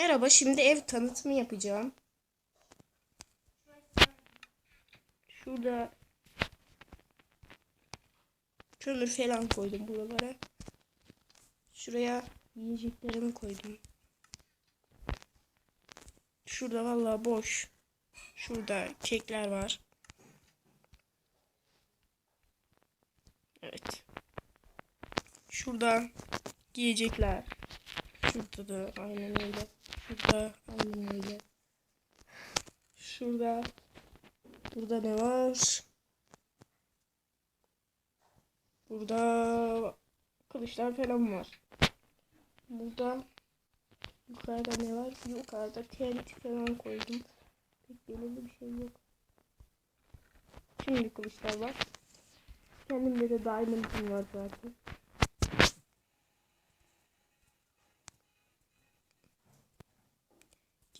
Merhaba, şimdi ev tanıtımı yapacağım. Şurada kömür falan koydum buralara. Şuraya yiyeceklerimi koydum. Şurada vallahi boş. Şurada kekler var. Evet. Şurada giyecekler. Şurada da aynen öyle. Şurada aynen öyle. Şurada. Burada ne var? Burada kılıçlar falan var. Burada yukarıda ne var? Yukarıda TNT falan koydum. Pek belirli bir şey yok. Şimdi kılıçlar var. Kendimde de diamond'ım var zaten.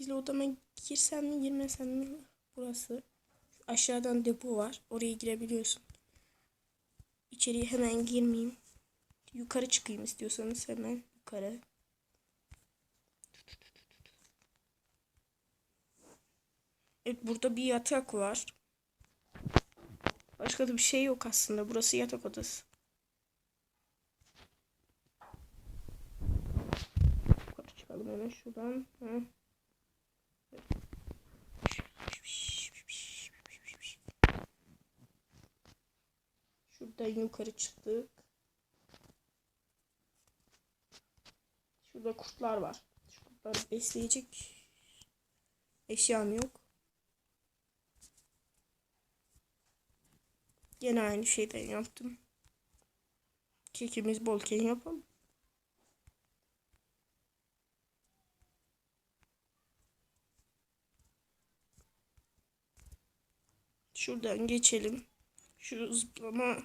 Gizli odama girsem mi girmesem mi burası. Şu aşağıdan depo var. Oraya girebiliyorsun. İçeriye hemen girmeyeyim. Yukarı çıkayım istiyorsanız hemen yukarı. Evet burada bir yatak var. Başka da bir şey yok aslında. Burası yatak odası. Yukarı çıkalım hemen şuradan. Hı. Şuradan yukarı çıktık. Şurada kurtlar var. Şu kurtları besleyecek eşyam yok. Yine aynı şeyden yaptım. Kekimiz bolken yapalım. Şuradan geçelim. Şu zıplama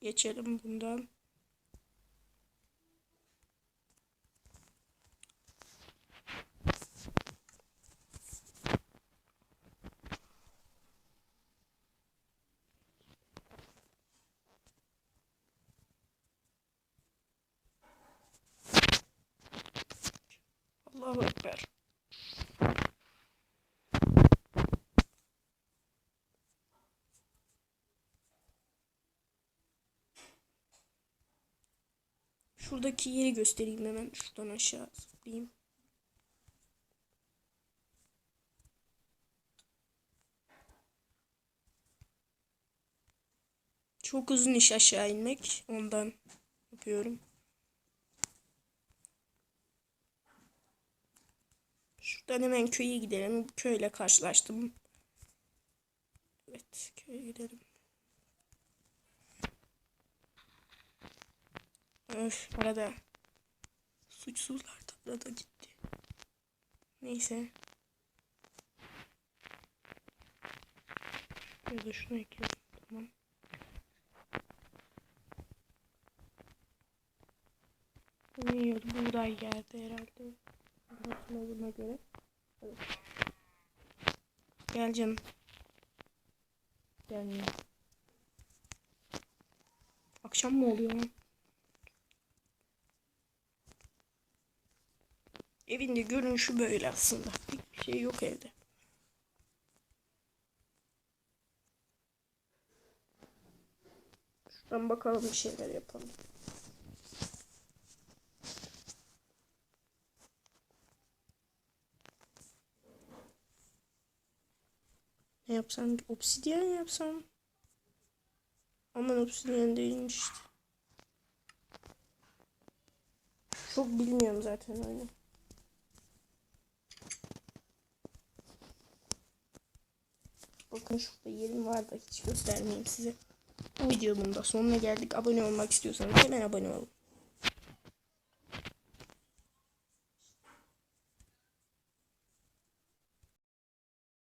geçelim bundan. Allahu Ekber. Şuradaki yeri göstereyim hemen. Şuradan aşağı zıplayayım. Çok uzun iş aşağı inmek. Ondan yapıyorum. Şuradan hemen köye gidelim. Köyle karşılaştım. Evet köye gidelim. Öf arada suçsuzlar da arada gitti. Neyse. Ya da şunu ekleyelim. Tamam. Ne yiyordu? Buğday geldi herhalde. Hatırladığıma göre. Evet. Gel canım. Gelmiyor. Akşam mı oluyor lan? Evinde görünüşü böyle aslında. Hiçbir şey yok evde. Şuradan bakalım bir şeyler yapalım. Ne yapsam? Obsidyen yapsam. Aman obsidyen değilmiş. Çok bilmiyorum zaten öyle. Bakın şurada yerim var da hiç göstermeyeyim size. Bu videonun da sonuna geldik. Abone olmak istiyorsanız hemen abone olun.